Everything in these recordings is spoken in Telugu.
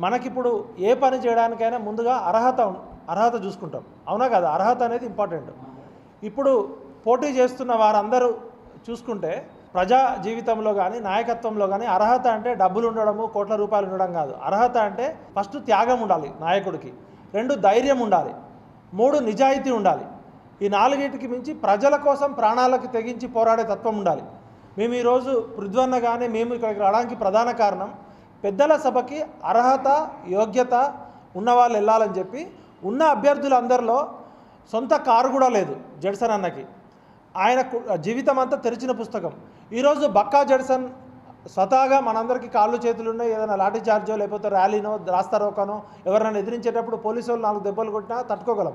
మనకిప్పుడు ఏ పని చేయడానికైనా ముందుగా అర్హత అర్హత చూసుకుంటాం. అవునా కదా? అర్హత అనేది ఇంపార్టెంట్. ఇప్పుడు పోటీ చేస్తున్న వారందరూ చూసుకుంటే ప్రజా జీవితంలో కానీ నాయకత్వంలో కానీ అర్హత అంటే డబ్బులు ఉండడము కోట్ల రూపాయలు ఉండడం కాదు. అర్హత అంటే ఫస్ట్ త్యాగం ఉండాలి నాయకుడికి. రెండు ధైర్యం ఉండాలి. మూడు నిజాయితీ ఉండాలి. ఈ నాలుగిటికి మించి ప్రజల కోసం ప్రాణాలకు తెగించి పోరాడే తత్వం ఉండాలి. మేము ఈరోజు పృథ్వన్న కానీ మేము ఇక్కడికి రావడానికి ప్రధాన కారణం పెద్దల సభకి అర్హత యోగ్యత ఉన్నవాళ్ళు వెళ్ళాలని చెప్పి ఉన్న అభ్యర్థులందరిలో సొంత కారు కూడా లేదు జడ్సన్ అన్నకి. ఆయన జీవితం అంతా తెరిచిన పుస్తకం. ఈరోజు బక్కా జడ్సన్ స్వతహాగా మనందరికీ కాళ్ళు చేతులు ఉన్నాయి ఏదైనా లాఠీ చార్జో లేకపోతే ర్యాలీనో రాస్తారోకనో ఎవరైనా ఎదిరించేటప్పుడు పోలీసు వాళ్ళు నాలుగు దెబ్బలు కొట్టినా తట్టుకోగలం.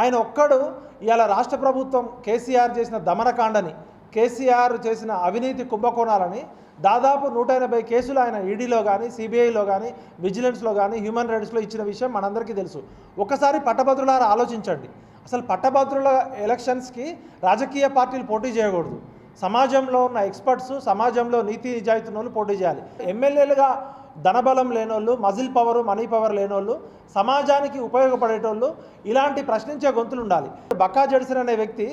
ఆయన ఒక్కడు ఇవాళ రాష్ట్ర ప్రభుత్వం కేసీఆర్ చేసిన దమనకాండని కేసీఆర్ చేసిన అవినీతి కుంభకోణాలని దాదాపు నూట ఎనభై కేసులు ఆయన ఈడీలో కానీ సిబిఐలో కానీ విజిలెన్స్లో కానీ హ్యూమన్ రైట్స్లో ఇచ్చిన విషయం మనందరికీ తెలుసు. ఒకసారి పట్టభద్రులారా ఆలోచించండి. అసలు పట్టభద్రుల ఎలక్షన్స్కి రాజకీయ పార్టీలు పోటీ చేయకూడదు. సమాజంలో ఉన్న ఎక్స్పర్ట్స్ సమాజంలో నీతి నిజాయితీ వాళ్ళు పోటీ చేయాలి. ఎమ్మెల్యేలుగా ధనబలం లేనోళ్ళు మజిల్ పవర్ మనీ పవర్ లేనోళ్ళు సమాజానికి ఉపయోగపడేటోళ్ళు ఇలాంటి ప్రశ్నించే గొంతులు ఉండాలి. బక్కా జడిసిన అనే వ్యక్తి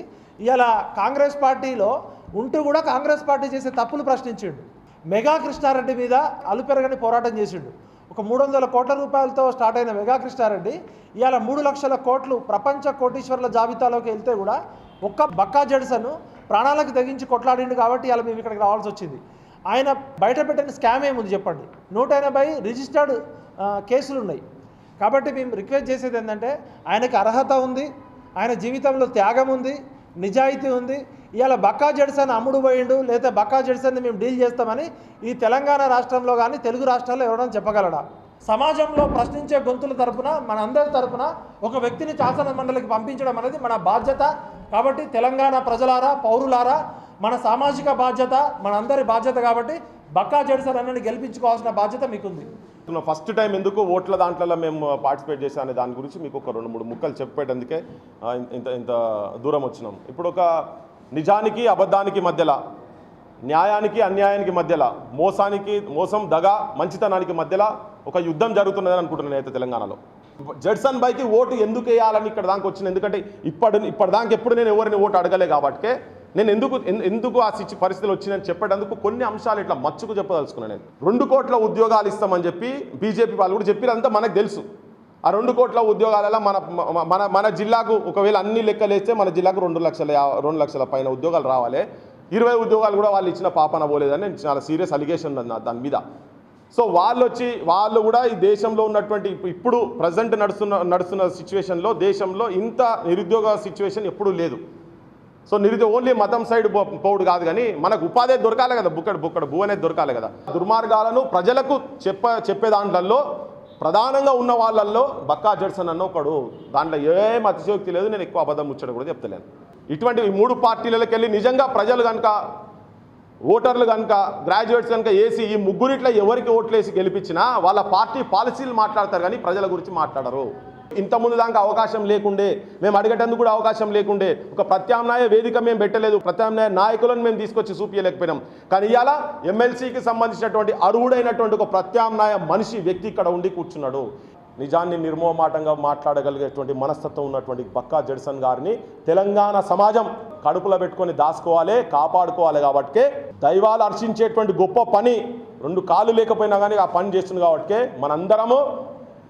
ఇలా కాంగ్రెస్ పార్టీలో ఉంటూ కూడా కాంగ్రెస్ పార్టీ చేసే తప్పులు ప్రశ్నించిండు. మెగా కృష్ణారెడ్డి మీద అలుపెరగని పోరాటం చేసిండు. ఒక మూడు వందల కోట్ల రూపాయలతో స్టార్ట్ అయిన మెగా కృష్ణారెడ్డి ఇవాళ మూడు లక్షల కోట్లు ప్రపంచ కోటీశ్వర్ల జాబితాలోకి వెళ్తే కూడా ఒక్క బక్కా జడ్సన్ ప్రాణాలకు తెగించి కొట్లాడిండు కాబట్టి ఇవాళ మేము ఇక్కడికి రావాల్సి వచ్చింది. ఆయన బయట పెట్టిన స్కామ్ ఏముంది చెప్పండి? నూట ఎనభై రిజిస్టర్డ్ కేసులు ఉన్నాయి కాబట్టి మేము రిక్వెస్ట్ చేసేది ఏంటంటే ఆయనకి అర్హత ఉంది ఆయన జీవితంలో త్యాగం ఉంది నిజాయితీ ఉంది ఇవాళ బక్కా జడ్సన్ అమ్ముడు పోయిండు లేదా బక్కా జడ్సన్ని మేము డీల్ చేస్తామని ఈ తెలంగాణ రాష్ట్రంలో కానీ తెలుగు రాష్ట్రాల్లో ఎవరైనా చెప్పగలడా? సమాజంలో ప్రశ్నించే గొంతుల తరపున మన అందరి తరపున ఒక వ్యక్తిని శాసన మండలికి పంపించడం అనేది మన బాధ్యత. కాబట్టి తెలంగాణ ప్రజలారా పౌరులారా మన సామాజిక బాధ్యత మన అందరి బాధ్యత కాబట్టి బక్కా జడ్సన్ అన్నని గెలిపించుకోవాల్సిన బాధ్యత మీకుంది. ఫస్ట్ టైం ఎందుకు ఓట్ల దాంట్లో మేము పార్టిసిపేట్ చేసాం అనే దాని గురించి మీకు ఒక రెండు మూడు ముక్కలు చెప్పేటందుకే ఇంత ఇంత దూరం వచ్చినాం. ఇప్పుడు ఒక నిజానికి అబద్ధానికి మధ్యలో న్యాయానికి అన్యాయానికి మధ్యలో మోసానికి మోసం దగ మంచితనానికి మధ్యలో ఒక యుద్ధం జరుగుతున్నదని అనుకుంటున్నాను నేనైతే తెలంగాణలో. జడ్సన్ బైకి ఓటు ఎందుకు వేయాలని ఇక్కడ దానికి వచ్చింది? ఎందుకంటే ఇప్పటి ఇప్పటిదానికి ఎప్పుడు నేను ఎవరిని ఓటు అడగలే కాబట్టి నేను ఎందుకు ఎందుకు ఆ సిచ్యు పరిస్థితులు వచ్చిందని చెప్పేటందుకు కొన్ని అంశాలు ఇట్లా మచ్చుకు చెప్పదలుచుకున్నాను నేను. రెండు కోట్ల ఉద్యోగాలు ఇస్తామని చెప్పి బీజేపీ వాళ్ళు కూడా చెప్పిరంతా మనకు తెలుసు. ఆ రెండు కోట్ల ఉద్యోగాలలో మన మన మన జిల్లాకు ఒకవేళ అన్ని లెక్కలేస్తే మన జిల్లాకు రెండు లక్షల రెండు లక్షల పైన ఉద్యోగాలు రావాలి. ఇరవై ఉద్యోగాలు కూడా వాళ్ళు ఇచ్చిన పాపన పోలేదని నేను చాలా సీరియస్ అలిగేషన్ ఉన్నది దాని మీద. సో వాళ్ళు వచ్చి వాళ్ళు కూడా ఈ దేశంలో ఉన్నటువంటి ఇప్పుడు ప్రజెంట్ నడుస్తున్న నడుస్తున్న సిచ్యువేషన్లో దేశంలో ఇంత నిరుద్యోగ సిచ్యువేషన్ ఎప్పుడూ లేదు. సో నిరుద్యోగ ఓన్లీ మతం సైడ్ పో- పోవుడు కాదు కానీ మనకు ఉపాధి దొరకాలి కదా బుక్కడు బుక్కడు భూ అనేది దొరకాలి కదా. దుర్మార్గాలను ప్రజలకు చెప్ప చెప్పే దాంట్లలో ప్రధానంగా ఉన్న వాళ్ళల్లో బక్కా జడ్సన్ అన్న ఒకడు. దాంట్లో ఏం అతిశయోక్తి లేదు నేను ఎక్కువ అబద్ధం ముచ్చడం కూడా చెప్తలేను. ఇటువంటి మూడు పార్టీలకు వెళ్ళి నిజంగా ప్రజలు కనుక ఓటర్లు కనుక గ్రాడ్యుయేట్స్ కనుక వేసి ఈ ముగ్గురిట్లో ఎవరికి ఓట్లేసి గెలిపించినా వాళ్ళ పార్టీ పాలసీలు మాట్లాడతారు కానీ ప్రజల గురించి మాట్లాడరు. ఇంతకుముందు దాకా అవకాశం లేకుండే మేము అడిగేటందుకు కూడా అవకాశం లేకుండే ఒక ప్రత్యామ్నాయ వేదిక మేము పెట్టలేదు ప్రత్యామ్నాయ నాయకులను మేము తీసుకొచ్చి చూపించలేకపోయినాం కానీ ఇవాళ ఎమ్మెల్సీకి సంబంధించినటువంటి అర్హుడైనటువంటి ఒక ప్రత్యామ్నాయ మనిషి వ్యక్తి ఇక్కడ ఉండి కూర్చున్నాడు. నిజాన్ని నిర్మోమాటంగా మాట్లాడగలిగేటువంటి మనస్తత్వం ఉన్నటువంటి బక్కా జడ్సన్ గారిని తెలంగాణ సమాజం కడుపులో పెట్టుకొని దాచుకోవాలి కాపాడుకోవాలి కాబట్టి దైవాలు అర్చించేటువంటి గొప్ప పని రెండు కాళ్ళు లేకపోయినా కానీ ఆ పని చేస్తుంది కాబట్టి మనందరము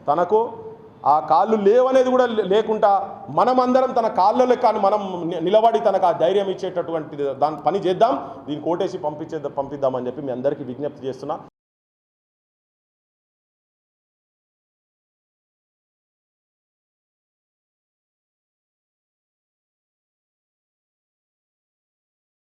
తనకు ఆ కాళ్ళు లేవనేది కూడా లే- లేకుండా మనమందరం తన కాళ్ళలో కానీ మనం నిలబడి తనకు ఆ ధైర్యం ఇచ్చేటటువంటి దాని పని చేద్దాం దీన్ని కోటేసి పంపించే పంపిద్దామని చెప్పి మీ అందరికీ విజ్ఞప్తి చేస్తున్నా.